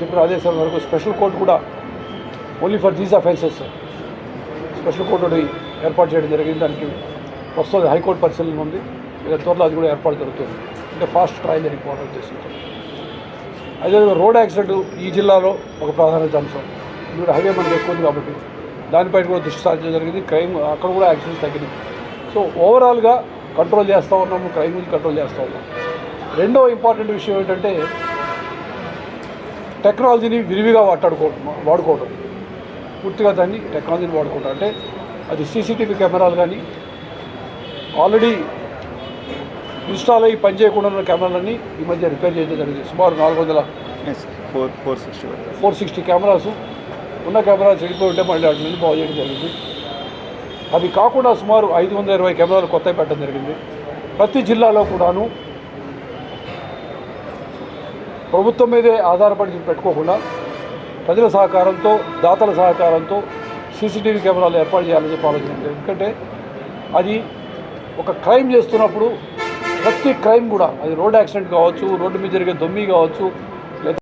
చెప్పిన ఆదేశాల వరకు స్పెషల్ కోర్టు కూడా only for these offences special court ఒకటి ఏర్పాటు చేయడం జరిగింది. దానికి ప్రస్తుతం హైకోర్టు పరిశీలన ఉంది. ఇక త్వరలో అది కూడా ఏర్పాటు జరుగుతుంది. అంటే ఫాస్ట్ ట్రయల్ జరిగిపోవడం ఉద్దేశంతో. అదేవిధంగా రోడ్ యాక్సిడెంట్ ఈ జిల్లాలో ఒక ప్రాధాన్యత అంశం. ఇప్పుడు హైవే మనకి ఎక్కువ ఉంది కాబట్టి దానిపైన కూడా దృష్టి సారించడం జరిగింది. క్రైమ్ అక్కడ కూడా యాక్సిడెంట్స్ తగ్గినాయి. సో ఓవరాల్గా కంట్రోల్ చేస్తూ ఉన్నాము. క్రైమ్ గురించి కంట్రోల్ చేస్తూ ఉన్నాం రెండో ఇంపార్టెంట్ విషయం ఏంటంటే టెక్నాలజీని విరివిగా వాడుకోవడం వాడుకోవడం పూర్తిగా దాన్ని టెక్నాలజీని వాడుకుంటాం అంటే అది సీసీటీవీ కెమెరాలు కానీ ఆల్రెడీ ఇన్స్టాల్ అయ్యి పనిచేయకుండా ఉన్న కెమెరాలన్నీ ఈ మధ్య రిపేర్ చేయడం జరిగింది. సుమారు నాలుగు వందల four four sixty four sixty cameras. ఉన్న కెమెరాలు చెడిపోయి ఉంటే మళ్ళీ వాటి నుండి బాగు చేయడం జరిగింది. అవి కాకుండా సుమారు ఐదు వందల ఇరవై కెమెరాలు కొత్తవి పెట్టడం జరిగింది. ప్రతి జిల్లాలో కూడాను ప్రభుత్వం మీదే ఆధారపడి పెట్టుకోకుండా ప్రజల సహకారంతో దాతల సహకారంతో సీసీటీవీ కెమెరాలు ఏర్పాటు చేయాలని చెప్పి ఆలోచించారు ఎందుకంటే అది ఒక క్రైమ్ చేస్తున్నప్పుడు ప్రతి క్రైమ్ కూడా అది రోడ్ యాక్సిడెంట్ కావచ్చు రోడ్డు మీద జరిగే దొమ్మి కావచ్చు